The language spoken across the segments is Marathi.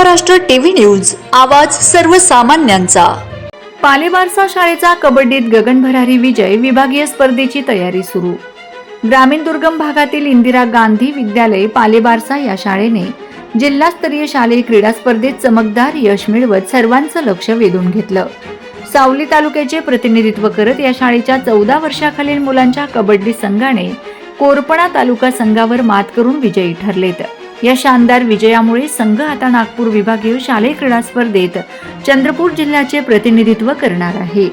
महाराष्ट्र टीव्ही न्यूज आवाज सर्वसामान्यांचा. पालेबारसा शाळेचा कबड्डीत गगनभरारी विजय विभागीय स्पर्धेची तयारी सुरू. ग्रामीण दुर्गम भागातील इंदिरा गांधी विद्यालय पालेबारसा या शाळेने जिल्हास्तरीय शालेय क्रीडा स्पर्धेत चमकदार यश मिळवत सर्वांचं लक्ष वेधून घेतलं. सावली तालुक्याचे प्रतिनिधित्व करत या शाळेच्या चौदा वर्षाखालील मुलांच्या कबड्डी संघाने कोरपणा तालुका संघावर मात करून विजयी ठरलेत. या शानदार विजयामुळे संघ आता नागपूर विभागीय शालेय क्रीडा स्पर्धेत चंद्रपूर जिल्ह्याचे प्रतिनिधित्व करणार आहे.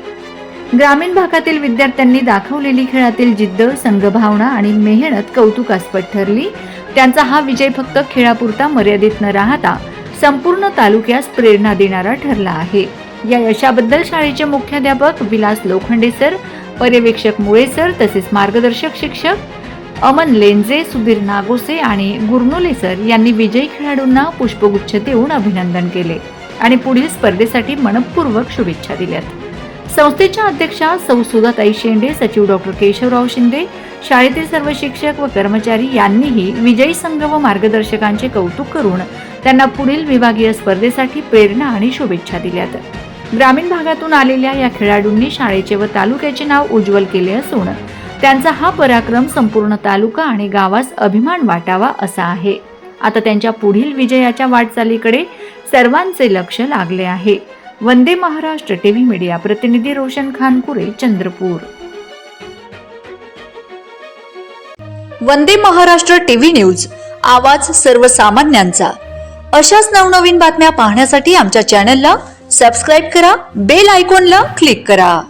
ग्रामीण भागातील विद्यार्थ्यांनी दाखवलेली खेळातील जिद्द संघभावना आणि मेहनत कौतुकास्पद ठरली. त्यांचा हा विजय फक्त खेळापुरता मर्यादित न राहता संपूर्ण तालुक्यास प्रेरणा देणारा ठरला आहे. या यशाबद्दल शाळेचे मुख्याध्यापक विलास लोखंडे सर पर्यवेक्षक मुळे सर तसेच मार्गदर्शक शिक्षक अमन लेंजे सुधीर नागोसे आणि गुरनोले सर यांनी विजयी खेळाडूंना पुष्पगुच्छ देऊन अभिनंदन केले आणि पुढील स्पर्धेसाठी मनपूर्वक शुभेच्छा दिल्यात. संस्थेच्या अध्यक्षा सौ सुधाताई शेंडे सचिव डॉक्टर केशवराव शिंदे शाळेतील सर्व शिक्षक व कर्मचारी यांनीही विजयी संघ व मार्गदर्शकांचे कौतुक करून त्यांना पुढील विभागीय स्पर्धेसाठी प्रेरणा आणि शुभेच्छा दिल्यात. ग्रामीण भागातून आलेल्या या खेळाडूंनी शाळेचे व तालुक्याचे नाव उज्ज्वल केले असून त्यांचा हा पराक्रम संपूर्ण तालुका आणि गावास अभिमान वाटावा असा आहे. आता त्यांच्या पुढील विजयाच्या वाटचालीकडे सर्वांचे लक्ष लागले आहे. वंदे महाराष्ट्र टीव्ही मीडिया प्रतिनिधी रोशन खानकुरे चंद्रपूर. वंदे महाराष्ट्र टीव्ही न्यूज आवाज सर्वसामान्यांचा. अशाच नवनवीन बातम्या पाहण्यासाठी आमच्या चॅनलला सबस्क्राईब करा बेल आयकॉनला क्लिक करा.